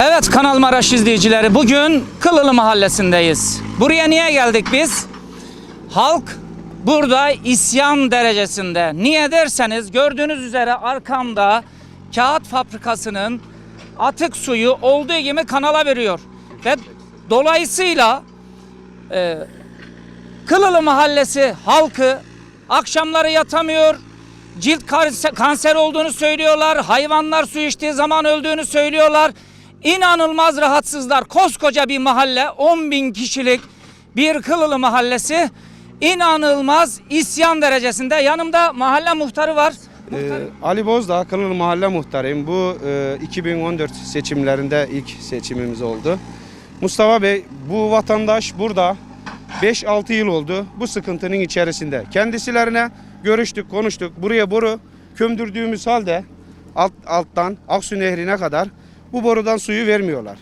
Evet Kanal Maraş izleyicileri bugün Kılılı Mahallesi'ndeyiz. Buraya niye geldik biz? Halk burada isyan derecesinde. Niye derseniz gördüğünüz üzere arkamda kağıt fabrikasının atık suyu olduğu gibi kanala veriyor. Ve dolayısıyla e, Kılılı Mahallesi halkı akşamları yatamıyor. Cilt kanser- olduğunu söylüyorlar. Hayvanlar su içtiği zaman öldüğünü söylüyorlar. İnanılmaz rahatsızlar. Koskoca bir mahalle 10 bin kişilik bir Kılılı Mahallesi inanılmaz isyan derecesinde. Yanımda mahalle muhtarı var. Ee, Ali Bozdağ, Kılılı Mahalle Muhtarıyım. Bu e, 2014 seçimlerinde ilk seçimimiz oldu. Mustafa Bey, bu vatandaş burada 5-6 yıl oldu bu sıkıntının içerisinde. Kendisilerine görüştük, konuştuk. Buraya boru kömdürdüğümüz halde alt, alttan Aksu Nehri'ne kadar bu borudan suyu vermiyorlar.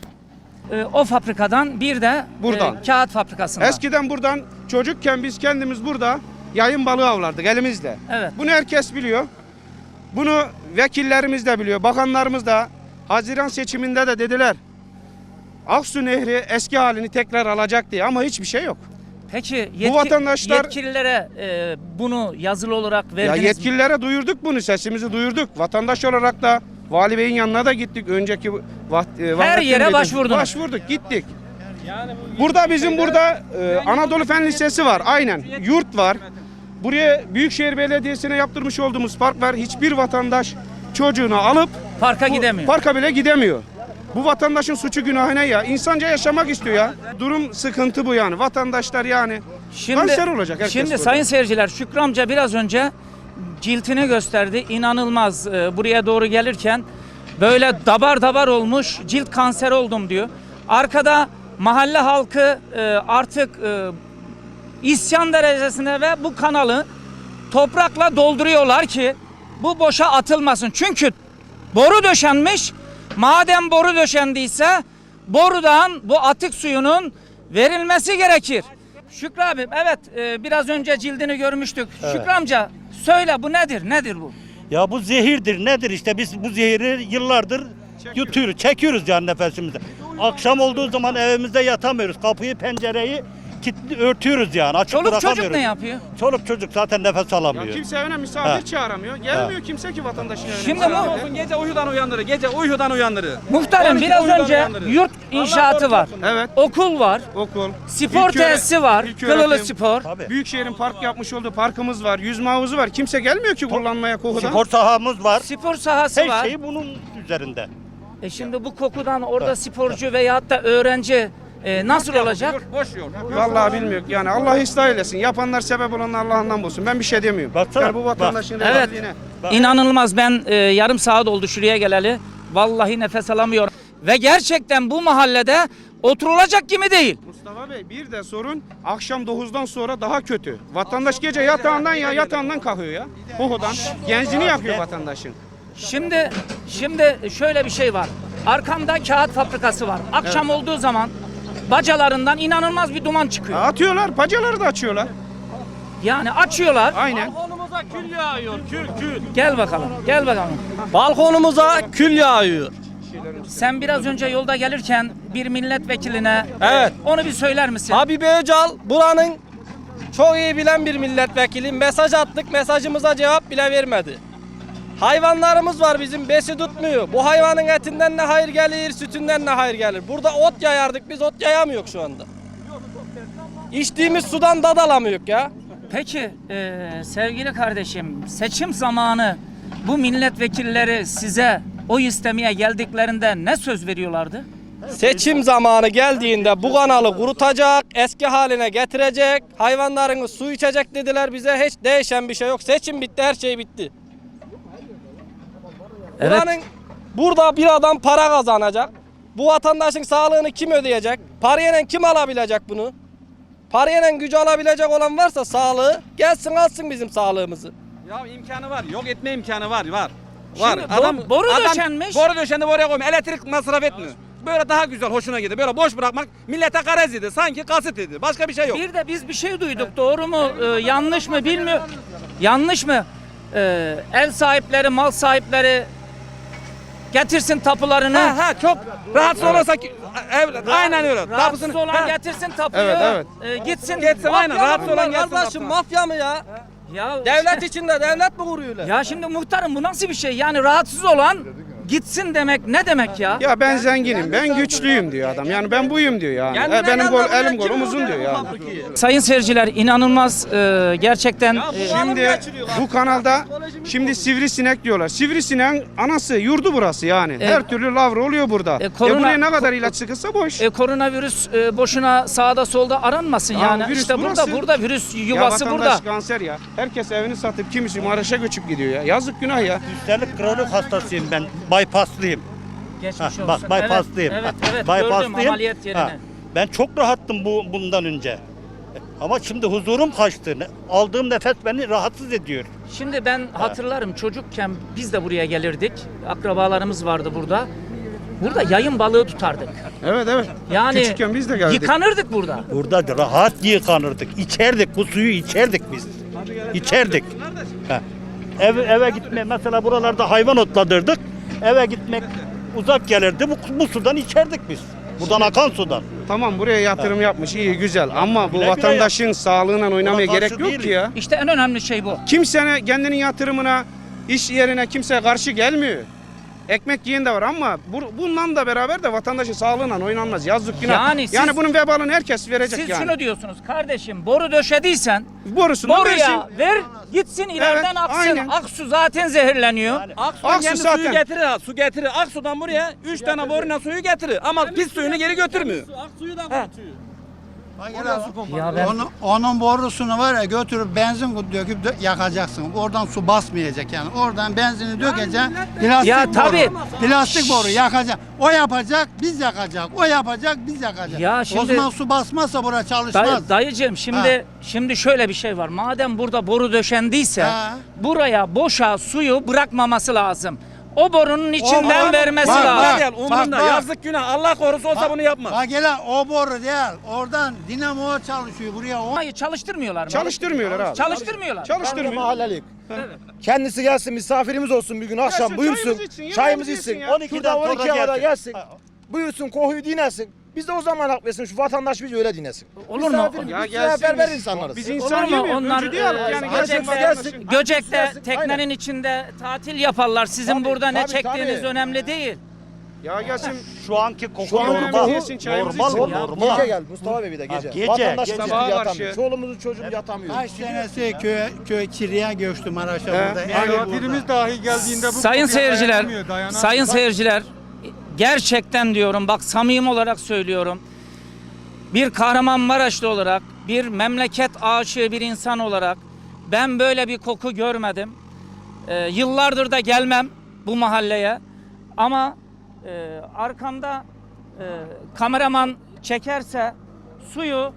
Ee, o fabrikadan bir de Buradan. e, kağıt fabrikasından. Eskiden buradan çocukken biz kendimiz burada yayın balığı avlardık elimizle. Evet. Bunu herkes biliyor. Bunu vekillerimiz de biliyor, bakanlarımız da Haziran seçiminde de dediler. Aksu Nehri eski halini tekrar alacak diye ama hiçbir şey yok. Peki yetki, vatandaşlar- yetkililere e, bunu yazılı olarak Ya verdiniz mi? yetkililere duyurduk bunu, sesimizi duyurduk. Vatandaş olarak da Vali Bey'in yanına da gittik. Önceki Vahdettin yere Bey'de- başvurdunuz. Başvurduk, gittik. Burada bizim burada e, Anadolu Fen Lisesi var. Aynen. Yurt var. Buraya Büyükşehir Belediyesi'ne yaptırmış olduğumuz park var. Hiçbir vatandaş çocuğunu alıp Parka bu gidemiyor. Parka bile gidemiyor. Bu vatandaşın suçu günahı ne ya? İnsanca yaşamak istiyor ya. Durum sıkıntı bu yani. Vatandaşlar yani kanser olacak herkes Şimdi burada. sayın seyirciler Şükrü amca biraz önce ciltini gösterdi. İnanılmaz e, buraya doğru gelirken böyle dabar dabar olmuş cilt kanseri oldum diyor. Arkada mahalle halkı e, artık e, isyan derecesinde ve bu kanalı toprakla dolduruyorlar ki bu boşa atılmasın. Çünkü boru döşenmiş. Madem boru döşendiyse borudan bu atık suyunun verilmesi gerekir. Şükrü abim evet e, biraz önce cildini görmüştük. Şükrü amca söyle bu nedir? Nedir bu? Ya bu zehirdir nedir işte biz bu zehiri yıllardır yutuyoruz, çekiyoruz yani nefesimizi. Akşam olduğu zaman evimizde yatamıyoruz. Kapıyı, pencereyi kilitli örtüyoruz yani. Açık Çoluk bırakamıyoruz. çocuk ne yapıyor? Çoluk çocuk zaten nefes Ya alamıyor. kimse evine misafir Ha. çağıramıyor. Gelmiyor kimse ki vatandaşın evine. Şimdi bu- olsun gece uykudan uyandırır. Gece uykudan uyandırır. Muhtarım 12'de biraz önce uyandırır. yurt inşaatı var. Evet. Okul var. Okul. Spor İlköğre- tesisi var. ilköğretim. Kılılı Spor. Tabii. Büyükşehir'in park yapmış olduğu parkımız var. Yüzme havuzu var. Kimse gelmiyor ki kullanmaya kokudan. Spor sahamız var. Spor sahası Her var. şey bunun üzerinde. E şimdi bu kokudan orada sporcu veyahut da öğrenci e, nasıl olacak? Boş yol. Vallahi bilmiyorum. Yani Allah ıslah eylesin. Yapanlar sebep olanlar Allah'ından bulsun. Ben bir şey demiyorum. Baksana, yani bu vatandaşın bak. Evet. İnanılmaz ben e, yarım saat oldu şuraya geleli. Vallahi nefes alamıyorum. Ve gerçekten bu mahallede oturulacak gibi değil. Mustafa Bey bir de sorun akşam 9'dan sonra daha kötü. Vatandaş gece yatağından ya yatağından kalkıyor ya. Kokudan. Gencini yakıyor vatandaşın. Şimdi şimdi şöyle bir şey var. Arkamda kağıt fabrikası var. Akşam olduğu zaman bacalarından inanılmaz bir duman çıkıyor. Atıyorlar. Pacaları da açıyorlar. Yani açıyorlar. Aynen. Balkonumuza kül yağıyor. Kül kül. Gel bakalım. Gel bakalım. Balkonumuza kül yağıyor. Sen biraz önce yolda gelirken bir milletvekiline Evet. onu bir söyler misin? Habibi Öcal buranın çok iyi bilen bir milletvekili. Mesaj attık mesajımıza cevap bile vermedi. Hayvanlarımız var bizim besi tutmuyor. Bu hayvanın etinden ne hayır gelir, sütünden ne hayır gelir. Burada ot yayardık biz ot yayamıyor şu anda. İçtiğimiz sudan tad alamıyoruz ya. Peki e, sevgili kardeşim seçim zamanı bu milletvekilleri size oy istemeye geldiklerinde ne söz veriyorlardı? Seçim zamanı geldiğinde bu kanalı kurutacak, eski haline getirecek, hayvanlarınız su içecek dediler bize. Hiç değişen bir şey yok. Seçim bitti, her şey bitti. Evet. Buranın burada bir adam para kazanacak. Bu vatandaşın sağlığını kim ödeyecek? Parayla kim alabilecek bunu? Parayla gücü alabilecek olan varsa sağlığı gelsin alsın bizim sağlığımızı. Ya imkanı var. Yok etme imkanı var. Var. Var. Şimdi bo- boru döşenmiş. Boru döşendi oraya koyma. Elektrik masraf etmiyor. Böyle daha güzel hoşuna gidiyor. Böyle boş bırakmak millete garez idi. Sanki kasıt idi. Başka bir şey yok. Bir de biz bir şey duyduk doğru mu e, yanlış mı bilmiyorum. Yanlış mı? E, ev sahipleri mal sahipleri getirsin tapularını. Ha ha çok rahatsız olursa ki- ev, aynen öyle. Rahatsız Tapusunu- olan Ha. getirsin tapuyu. Evet, evet. e, gitsin. Gitsin aynen rahatsız olan gelsin. kardeşim mafya mı ya? Ya Devlet içinde devlet mi kuruyorlar? Ya şimdi muhtarım bu nasıl bir şey? Yani rahatsız olan gitsin demek ne demek ya? Ya ben zenginim, ben güçlüyüm diyor adam. Yani ben buyum diyor yani. Kendine E, benim gol, elim kim kolum uzun diyor yani. Sayın seyirciler inanılmaz e, gerçekten e, Şimdi bu kanalda şimdi sivrisinek diyorlar. Sivrisineğin anası yurdu burası yani. Her türlü lavra oluyor burada. E, E, korona- buraya ne kadar ilaç sıkılsa boş. e, koronavirüs e, boşuna sağda solda aranmasın Ya yani. virüs işte burası. burada burada virüs ya yuvası vatandaş burada. kanser ya. Herkes evini satıp kimisi Maraş'a göçüp gidiyor ya. Yazık günah ya. Üstelik kronik hastasıyım ben. Bypasslıyım. Geçmiş Ha, olsun. bak bypasslıyım. Evet, Ha, evet, evet gördüm bypasslıyım. ameliyat yerine. Ha, Ben çok rahattım bu bundan önce. Ama şimdi huzurum kaçtı. Aldığım nefes beni rahatsız ediyor. Şimdi ben hatırlarım çocukken biz de buraya gelirdik. Akrabalarımız vardı burada. Burada yayın balığı tutardık. Evet evet. Yani Küçükken biz de geldik. yıkanırdık burada. Burada rahat yıkanırdık. İçerdik. Bu suyu içerdik biz. İçerdik. Ha. Ev, eve gitme mesela buralarda hayvan otladırdık. Eve gitmek uzak gelirdi. Bu, bu sudan içerdik biz. Buradan akan sudan. Tamam buraya yatırım yapmış iyi güzel ama bu Güle güle vatandaşın sağlığına oynamaya karşı gerek yok değiliz. ki ya. İşte en önemli şey bu. Kimse kendinin yatırımına, iş yerine kimse karşı gelmiyor. Ekmek yiyen de var ama bu, bundan da beraber de vatandaşın sağlığına oynanmaz. Yazık günah. Yani Yani, siz- bunun vebalını herkes verecek Siz yani. şunu diyorsunuz kardeşim boru döşediysen Borusunu versin. boruya ver gitsin ileriden aksın. aynen. Aksu zaten zehirleniyor. Aksu'dan Aksu kendi zaten. suyu getirir ha. Su getirir. Aksu'dan buraya 3 tane boruyla suyu getirir. Ama pis suyunu geri götürmüyor. Aksuyu da kurutuyor. Ya ben Onun, onun borusunu var ya götürüp benzin döküp dö- yakacaksın. Oradan su basmayacak yani. Oradan benzini dökeceksin. Plastik Ya boru. tabii. Plastik boru yakacak. O yapacak, biz yakacak. O yapacak, biz yakacak. Ya şimdi- o zaman su basmazsa bura çalışmaz. Dayı, dayıcığım şimdi şimdi şöyle bir şey var. Madem burada boru döşendiyse Ha. buraya boşa suyu bırakmaması lazım. O borunun içinden bak- vermesi bak- lazım. bak. Değil, umurunda. bak. Yazık günah. Allah korusun olsa bunu yapmaz. Bak hele o boru değil. Oradan dinamo çalışıyor buraya. O Hayır çalıştırmıyorlar mı? Çalıştırmıyorlar abi. Çalıştırmıyorlar. Çalıştırmıyor. mahallelik. Kendisi gelsin misafirimiz olsun bir gün akşam Gelsin, buyursun. çayımızı içsin, yesin içsin. ya. 12'den Şurada sonra 12'ye kadar gelsin. gelsin. Buyursun kohuyu dinlesin. Biz de o zaman hak versin. Şu vatandaş bizi öyle dinlesin. Olur mu? Misafirimiz, Ya biz gelsin. seferber insanlarız. Biz Olur insan mu? gibi Onlar öncü e, Yani Göcek'te- gelsin Göcek'te Gelsin, teknenin aynen. içinde tatil yaparlar. Sizin Tabii, burada ne tabii, çektiğiniz tabii. önemli değil. Ya gelsin Şu anki koku Şu anki normal. koku- Yesin, çayımızı normal, içsin. normal. Gece gel Mustafa Bey bir de gece. Gece, Vatandaş gece. biz Sabaha yatamıyor. karşı. Çoluğumuzun çocuğumuz yatamıyor. Kaç senesi köy, köy Çiri'ye göçtü Maraş'a burada. Aynen. burada. dahi geldiğinde bu Sayın kokuya seyirciler, dayanamıyor, dayanamıyor. sayın seyirciler gerçekten diyorum bak samimi olarak söylüyorum. Bir Kahramanmaraşlı olarak, bir memleket aşığı bir insan olarak ben böyle bir koku görmedim. Ee, yıllardır da gelmem bu mahalleye. Ama e, arkamda e, kameraman çekerse suyu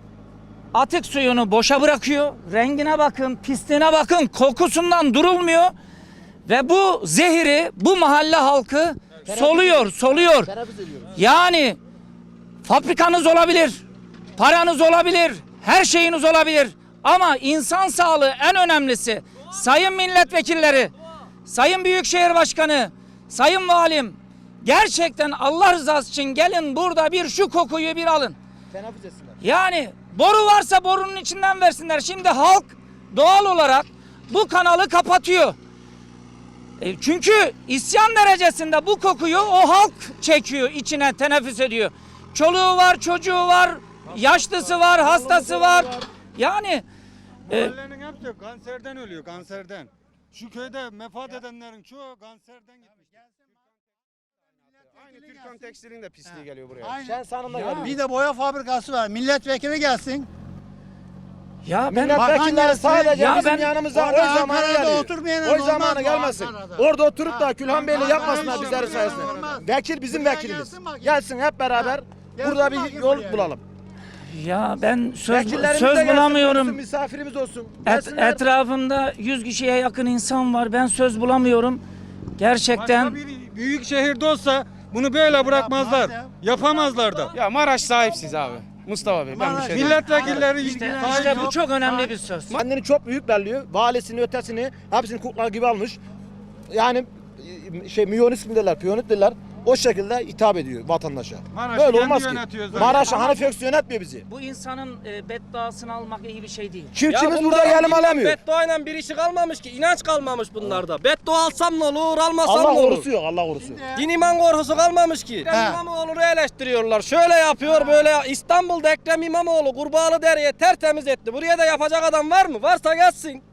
atık suyunu boşa bırakıyor. Rengine bakın, pisliğine bakın, kokusundan durulmuyor. Ve bu zehiri bu mahalle halkı soluyor, soluyor. Yani fabrikanız olabilir, paranız olabilir, her şeyiniz olabilir. Ama insan sağlığı en önemlisi. Sayın milletvekilleri, sayın büyükşehir başkanı, sayın valim gerçekten Allah rızası için gelin burada bir şu kokuyu bir alın. Teneffüs etsinler. Yani boru varsa borunun içinden versinler. Şimdi halk doğal olarak bu kanalı kapatıyor. E, çünkü isyan derecesinde bu kokuyu o halk çekiyor, içine teneffüs ediyor. Çoluğu var, çocuğu var, yaşlısı var, hastası var. Yani e, Mahallenin hepsi kanserden ölüyor kanserden. Şu köyde vefat edenlerin çoğu kanserden gitmiş. Aynı Türkan Tekstil'in de pisliği geliyor buraya. Aynen. Sen sanımda geliyor. Bir de boya fabrikası var. Milletvekili gelsin. Ya ben Milletvekilleri sadece Ya bizim ben- yanımıza oy zamanı oturmayan Oy zamanı gelmesin. Ankara'da. Orada oturup da Külhan Bey'le yapmasınlar bizleri sayesinde. Vekil bizim Buraya vekilimiz. gelsin hep beraber burada bir yol bulalım. ya ben söz Vekillerimiz söz de gelsin, bulamıyorum. misafirimiz olsun. Et, Gelsinler. etrafımda 100 kişiye yakın insan var. Ben söz bulamıyorum. Gerçekten Başka bir büyük şehirde olsa bunu böyle bırakmazlar. Yapamazlar da. Ya Maraş sahipsiz abi. Mustafa Bey ben bir şey. Milletvekilleri işte, işte bu çok önemli bir söz. Kendini çok büyük belliyor. Valisini, ötesini hepsini kukla gibi almış. Yani şey Miyonist mi derler, Piyonist derler. O şekilde hitap ediyor vatandaşa. Maraş'ı Böyle olmaz ki. Maraş Hanifi yönetmiyor bizi. Bu insanın e, bedduasını almak iyi bir şey değil. Çiftçimiz burada yerim alamıyor. Bedduayla bir işi kalmamış ki. inanç kalmamış bunlarda. Beddua alsam ne olur, almasam Allah ne olur. korusu yok, Allah korusu. Din iman korkusu kalmamış ki. Ekrem He. İmamoğlu'nu eleştiriyorlar. Şöyle yapıyor böyle. İstanbul'da Ekrem İmamoğlu Kurbağalı Dere'ye tertemiz etti. Buraya da yapacak adam var mı? Varsa gelsin.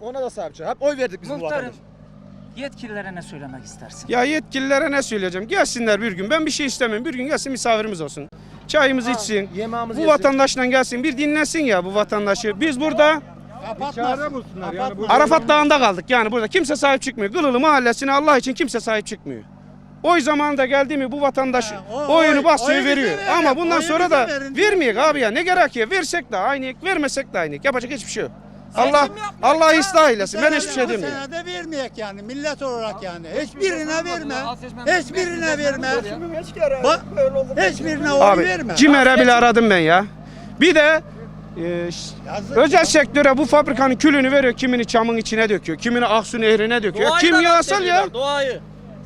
Ona da sahip çık. Hep oy verdik biz bu Muhtarım vatandaşa. Yetkililere ne söylemek istersin? Ya yetkililere ne söyleyeceğim? Gelsinler bir gün. Ben bir şey istemiyorum. Bir gün gelsin misafirimiz olsun. Çayımızı içsin. Yemeğimizi Bu yesin. vatandaşla gelsin. Bir dinlesin ya bu vatandaşı. Biz burada Çare bulsunlar yani. bu- Arafat Dağı'nda kaldık. Yani burada kimse sahip çıkmıyor. Kılılı mahallesine Allah için kimse sahip çıkmıyor. Oy zamanında geldi mi bu vatandaş Ha, o- oyunu oy- basıyor oyu veriyor. verin, Ama bundan oyu sonra bize da verin. vermeyek abi ya. Ne gerek ya? Versek de aynı, vermesek de aynı. Yapacak hiçbir şey yok. Allah Allah ya. ıslah eylesin. Ben Bu hiçbir şey bu demiyorum. sene de vermeyek yani millet olarak yani. Hiçbirine verme. Hiçbirine verme. Bak hiçbirine oy verme. CİMER'e bile aradım ben ya. Bir de e, Yazık özel sektöre bu fabrikanın külünü veriyor. Kimini çamın içine döküyor. Kimini Aksu Nehri'ne döküyor. Doğayı Kimyasal ya. Doğayı.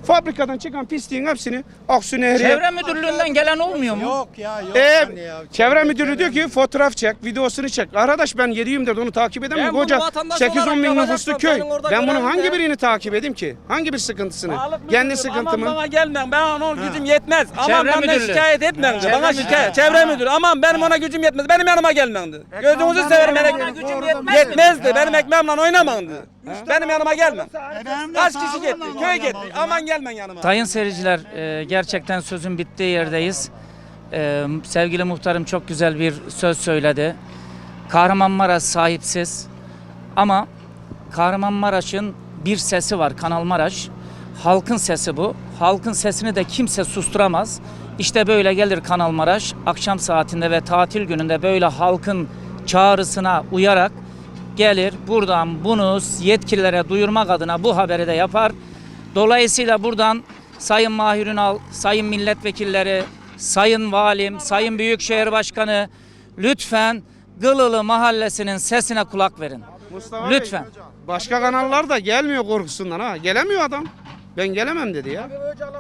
Fabrikadan çıkan pisliğin hepsini Aksu Nehri'ye Çevre müdürlüğünden gelen olmuyor mu? Yok ya yok. Ee, yani ya. çevre müdürü diyor ki fotoğraf çek, videosunu çek. Arkadaş ben 7-24 onu takip edemiyorum. Koca vatandaş 8-10 olarak bin nüfuslu köy. Ben bunun hangi birini takip edeyim ki? Hangi bir sıkıntısını? Sağlık Kendi müdürü, Aman sıkıntımı. bana gelmeyin. Ben onun gücüm yetmez. Aman Çevre benden müdürlüğü. şikayet. Çevre Bana müdürlüğü. şikayet. Çevre müdürü. Aman benim ona gücüm yetmez. Benim yanıma gelmeyin. Gözünüzü severim. Yetmezdi. Benim ekmeğimle oynamayın. Benim yanıma de Kaç kişi gitti? Köy gitti. o zaman. Aman gelmeyin yanıma. Sayın seyirciler e, gerçekten sözün bittiği yerdeyiz. E, sevgili muhtarım çok güzel bir söz söyledi. Kahramanmaraş sahipsiz ama Kahramanmaraş'ın bir sesi var Kanal Maraş. Halkın sesi bu. Halkın sesini de kimse susturamaz. İşte böyle gelir Kanal Maraş akşam saatinde ve tatil gününde böyle halkın çağrısına uyarak gelir buradan bunu yetkililere duyurmak adına bu haberi de yapar. Dolayısıyla buradan Sayın Mahir Ünal, Sayın Milletvekilleri, Sayın Valim, Sayın Büyükşehir Başkanı lütfen Gılılı Mahallesi'nin sesine kulak verin. Mustafa Bey, Lütfen. Başka kanallar da gelmiyor korkusundan ha. Gelemiyor adam. Ben gelemem dedi ya.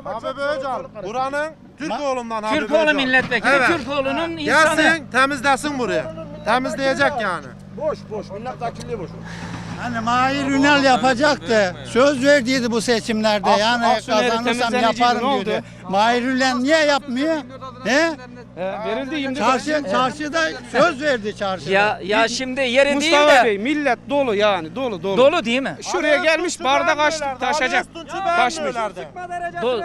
Habib Öcal buranın Türkoğlu'ndan Habib Türkoğlu Öcal. milletvekili, Evet. Türkoğlu'nun insanı. Gelsin temizlesin burayı. Temizleyecek yani. Boş boş. Milletvekilliği boş. Hani Mahir Ünal yapacaktı. Söz verdiydi bu seçimlerde. Ak- yani Aksu'nun kazanırsam temizleneceğiydi, ne yaparım oldu? diyordu. Mahir Ünal niye yapmıyor? He? Verildi 24 Çarşı, çarşıda söz verdi çarşıda. Ya ya şimdi yeri değil Mustafa de Bey millet dolu yani dolu dolu. dolu değil mi? Şuraya gelmiş bardak açtık taşacak. Taşmış. Dolu,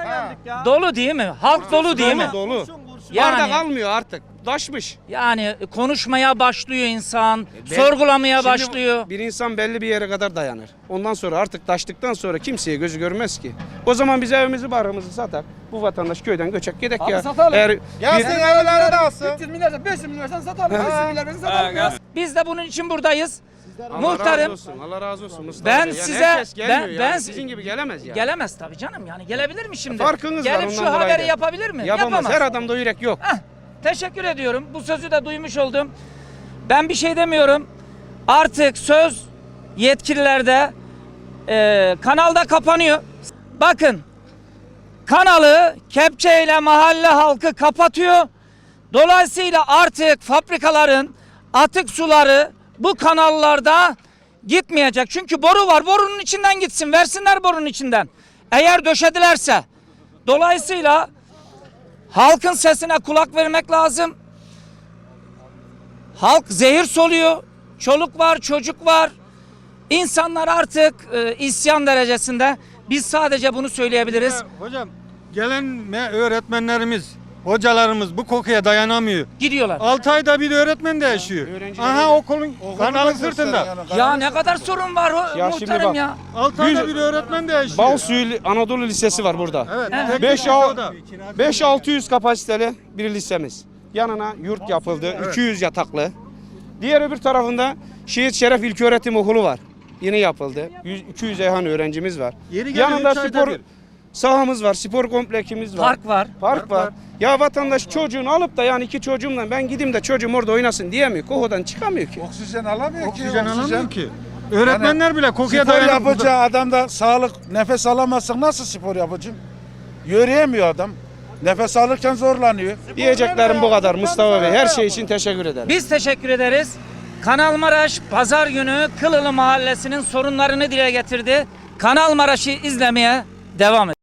dolu değil mi? Halk dolu değil mi? Dolu dolu. Yani- Bardak almıyor artık. Taşmış. Yani konuşmaya başlıyor insan, sorgulamaya Şimdi başlıyor. Bir insan belli bir yere kadar dayanır. Ondan sonra artık taştıktan sonra kimseye gözü görmez ki. O zaman biz evimizi barımızı satar. Bu vatandaş köyden göçek gidek ya. satalım. Eğer Gelsin bir- evleri de alsın. 300 milyar, 500 milyar sen satalım. 500 milyar ben ya. Biz de bunun için buradayız. Allah Muhtarım razı olsun. Allah razı olsun Mustafa Ben Bey. Yani size- herkes gelmiyor ben- yani. ben- sizin gibi gelemez yani. gelemez tabii canım yani gelebilir mi şimdi? Farkınız var, Gelip şu ondan dolayı haberi da. yapabilir mi? Yapamaz. Yapamaz. Her adamda yürek yok. Heh, teşekkür ediyorum. Bu sözü de duymuş oldum. Ben bir şey demiyorum. Artık söz yetkililerde e, kanalda kapanıyor. Bakın kanalı kepçeyle mahalle halkı kapatıyor. Dolayısıyla artık fabrikaların atık suları bu kanallarda gitmeyecek. Çünkü boru var. Borunun içinden gitsin. Versinler borunun içinden. Eğer döşedilerse. Dolayısıyla halkın sesine kulak vermek lazım. Halk zehir soluyor. Çoluk var, çocuk var. İnsanlar artık e, isyan derecesinde. Biz sadece bunu söyleyebiliriz. Hocam gelen me- öğretmenlerimiz, hocalarımız bu kokuya dayanamıyor. Gidiyorlar. 6 ayda bir öğretmen değişiyor. Aha okulun kanalın sırtında. Ya ne kadar sorun var o Ya şimdi muhtarım bak. ya. 6 ayda bir öğretmen değişiyor. Balsuyu Anadolu Lisesi var burada. Evet. Evet. tek 5 bir oda. 5-600 kapasiteli bir lisemiz. Yanına yurt yapıldı. 200 yataklı. Diğer öbür tarafında Şehit Şeref İlköğretim Okulu var. Yeni yapıldı. 100, 200 yakın öğrencimiz var. Yeri geliyor, Yanında üç ayda spor bir. Sahamız var, spor kompleksimiz var. Park var. Park var. Ya vatandaş çocuğunu alıp da yani iki çocuğumla ben gideyim de çocuğum orada oynasın diyemiyor. Kohodan çıkamıyor ki. Oksijen alamıyor ki. Oksijen alamıyor ki. Öğretmenler bile kokuya Spor dayanıp burada- yapacağı adamda sağlık nefes alamazsak nasıl spor yapacağım? Yürüyemiyor adam. Nefes alırken zorlanıyor. Diyeceklerim bu kadar Mustafa Bey. Her şey için teşekkür ederim. Biz teşekkür ederiz. Kanal Maraş pazar günü Kılılı Mahallesi'nin sorunlarını dile getirdi. Kanal Maraş'ı izlemeye devam edin.